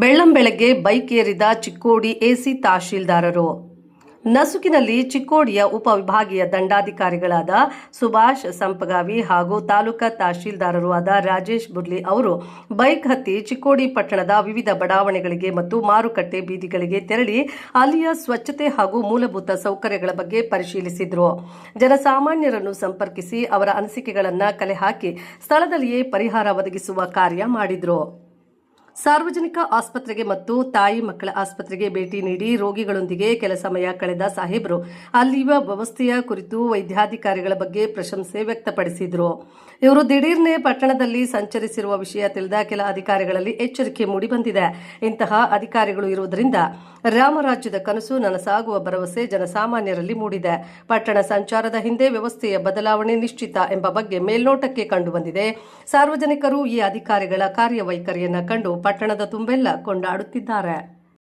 ಬೆಳ್ಳಂಬೆಳಗ್ಗೆ bike ಏರಿದ Chikkodi AC ತಹಶೀಲ್ದಾರರು. ನಸುಕಿನಲ್ಲಿ ಚಿಕ್ಕೋಡಿಯ ಉಪವಿಭಾಗೀಯ ದಂಡಾಧಿಕಾರಿಗಳಾದ ಸುಭಾಷ್ ಸಂಪಗಾವಿ ಹಾಗೂ ತಾಲೂಕಾ ತಹಶೀಲ್ದಾರರು ಆದ ರಾಜೇಶ್ ಬುರ್ಲಿ ಅವರು ಬೈಕ್ ಹತ್ತಿ ಚಿಕ್ಕೋಡಿ ಪಟ್ಟಣದ ವಿವಿಧ ಬಡಾವಣೆಗಳಿಗೆ ಮತ್ತು ಮಾರುಕಟ್ಟೆ ಬೀದಿಗಳಿಗೆ ತೆರಳಿ ಅಲ್ಲಿಯ ಸ್ವಚ್ಛತೆ ಹಾಗೂ ಮೂಲಭೂತ ಸೌಕರ್ಯಗಳ ಬಗ್ಗೆ ಪರಿಶೀಲಿಸಿದರು. ಜನಸಾಮಾನ್ಯರನ್ನು ಸಂಪರ್ಕಿಸಿ ಅವರ ಅನಿಸಿಕೆಗಳನ್ನು ಕಲೆ ಹಾಕಿ ಸ್ಥಳದಲ್ಲಿಯೇ ಪರಿಹಾರ ಒದಗಿಸುವ ಕಾರ್ಯ ಮಾಡಿದ್ರು. ಸಾರ್ವಜನಿಕ ಆಸ್ಪತ್ರೆಗೆ ಮತ್ತು ತಾಯಿ ಮಕ್ಕಳ ಆಸ್ಪತ್ರೆಗೆ ಭೇಟಿ ನೀಡಿ ರೋಗಿಗಳೊಂದಿಗೆ ಕೆಲ ಸಮಯ ಕಳೆದ ಸಾಹೇಬರು ಅಲ್ಲಿಯ ವ್ಯವಸ್ಥೆಯ ಕುರಿತು ವೈದ್ಯಾಧಿಕಾರಿಗಳ ಬಗ್ಗೆ ಪ್ರಶಂಸೆ ವ್ಯಕ್ತಪಡಿಸಿದರು. ಇವರು ದಿಢೀರ್ನೆ ಪಟ್ಟಣದಲ್ಲಿ ಸಂಚರಿಸಿರುವ ವಿಷಯ ತಿಳಿದ ಕೆಲ ಅಧಿಕಾರಿಗಳಲ್ಲಿ ಎಚ್ಚರಿಕೆ ಮೂಡಿಬಂದಿದೆ ಇಂತಹ ಅಧಿಕಾರಿಗಳು ಇರುವುದರಿಂದ ರಾಮರಾಜ್ಯದ ಕನಸು ನನಸಾಗುವ ಭರವಸೆ ಜನಸಾಮಾನ್ಯರಲ್ಲಿ ಮೂಡಿದೆ. ಪಟ್ಟಣ ಸಂಚಾರದ ಹಿಂದೆ ವ್ಯವಸ್ಥೆಯ ಬದಲಾವಣೆ ನಿಶ್ಚಿತ ಎಂಬ ಬಗ್ಗೆ ಮೇಲ್ನೋಟಕ್ಕೆ ಕಂಡುಬಂದಿದೆ ಸಾರ್ವಜನಿಕರು ಈ ಅಧಿಕಾರಿಗಳ ಕಾರ್ಯವೈಖರಿಯನ್ನು ಕಂಡು ಪಟ್ಟಣದ ತುಂಬೆಲ್ಲ ಕೊಂಡಾಡುತ್ತಿದ್ದಾರೆ.